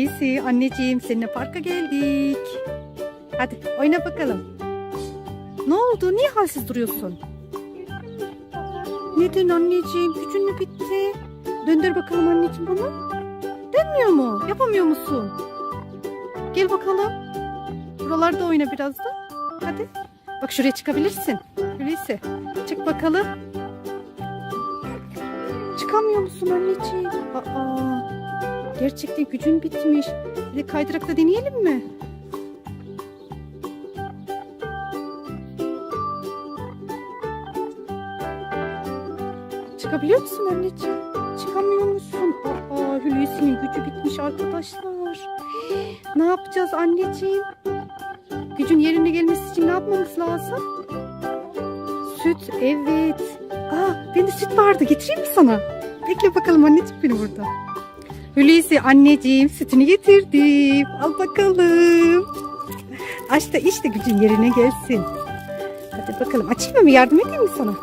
Hulusi anneciğim seninle parka geldik. Hadi oyna bakalım. Ne oldu? Niye halsiz duruyorsun? Neden anneciğim? Gücün mü bitti? Döndür bakalım anneciğim bana. Dönmüyor mu? Yapamıyor musun? Gel bakalım. Buralarda oyna biraz da. Hadi. Bak şuraya çıkabilirsin. Hulusi. Çık bakalım. Çıkamıyor musun anneciğim? Aa, gerçekten gücün bitmiş. Bir de kaydırakta deneyelim mi? Çıkabiliyor musun anneciğim? Çıkamıyor musun? Aa, Hulusi'nin gücü bitmiş arkadaşlar. Ne yapacağız anneciğim? Gücün yerine gelmesi için ne yapmamız lazım? Süt, evet. Aa, bende süt vardı. Getireyim mi sana? Bekle bakalım anneciğim beni burada. Hulusi anneciğim sütünü getirdim. Al bakalım. Aç da işte gücün yerine gelsin. Hadi bakalım. Açayım mı? Yardım edeyim mi sana?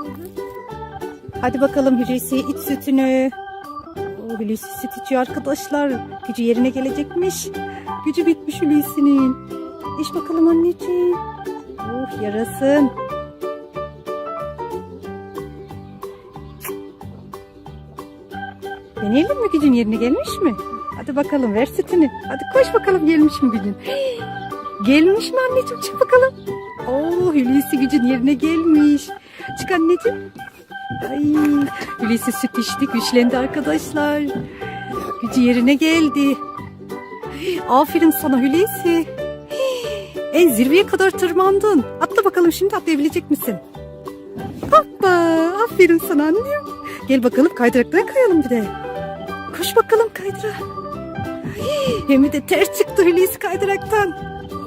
Hadi bakalım Hulusi iç sütünü. O Hulusi süt içiyor arkadaşlar. Gücü yerine gelecekmiş. Gücü bitmiş Hulusi'nin. İç bakalım anneciğim. Oh yarasın. Deneyelim mi gücün yerine gelmiş mi? Hadi bakalım ver sütünü. Hadi koş bakalım gelmiş mi gücün? Gelmiş mi anneciğim çık bakalım. Oo Hulusi gücün yerine gelmiş. Çık anneciğim. Ay Hulusi süt içti güçlendi arkadaşlar. Gücü yerine geldi. Aferin sana Hulusi. En zirveye kadar tırmandın. Atla bakalım şimdi atlayabilecek misin? Hoppa aferin sana annem. Gel bakalım kaydıraklara kayalım bir de. Koş bakalım kaydıra. Hem de ters çıktı Hulusi kaydıraktan.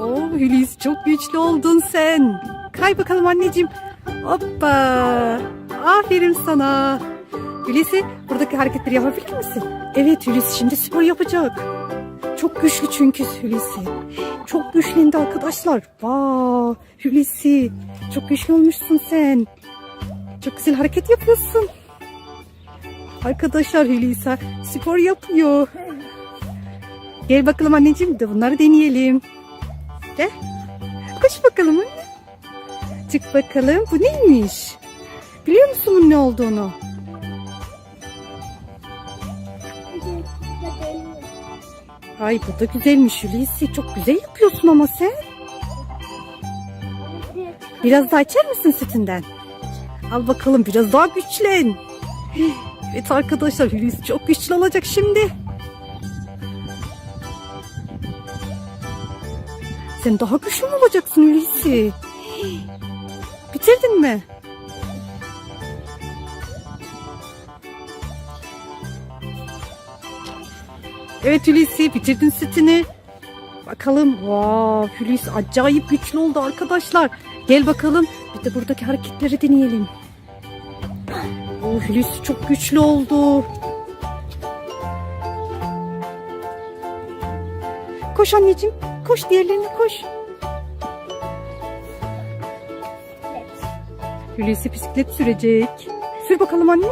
Oo Hulusi çok güçlü oldun sen. Kay bakalım anneciğim. Hoppa. Aferin sana. Hulusi buradaki hareketleri yapabilir misin? Evet Hulusi şimdi spor yapacak. Çok güçlü çünkü Hulusi. Çok güçlendi arkadaşlar. Vaa Hulusi. Çok güçlü olmuşsun sen. Çok güzel hareket yapıyorsun. Arkadaşlar Hulusi spor yapıyor. Gel bakalım anneciğim de bunları deneyelim. Gel. Koş bakalım anne. Çık bakalım. Bu neymiş? Biliyor musun bunun ne olduğunu? Ay bu da güzelmiş Hulusi. Çok güzel yapıyorsun ama sen. Biraz daha içer misin sütünden? Al bakalım biraz daha güçlen. Evet arkadaşlar Hulusi çok güçlü olacak şimdi. Sen daha güçlü mü olacaksın Hulusi? Bitirdin mi? Evet Hulusi bitirdin sütünü. Bakalım. Wow, Hulusi acayip güçlü oldu arkadaşlar. Gel bakalım. Bir de buradaki hareketleri deneyelim. Oh, Hulusi çok güçlü oldu. Koş anneciğim. Koş diğerlerine koş. Hulusi bisiklet sürecek. Sür bakalım anne.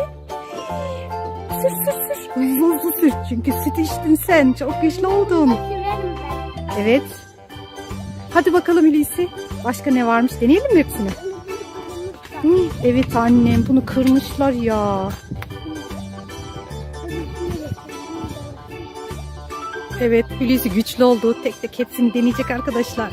Sür sür sür. Hızlı hızlı sür. Çünkü süt içtin sen. Çok güçlü oldun. Evet. Hadi bakalım Hulusi. Başka ne varmış deneyelim mi hepsini? Evet annem bunu kırmışlar ya. Evet Hulusi güçlü oldu. Tek tek hepsini deneyecek arkadaşlar.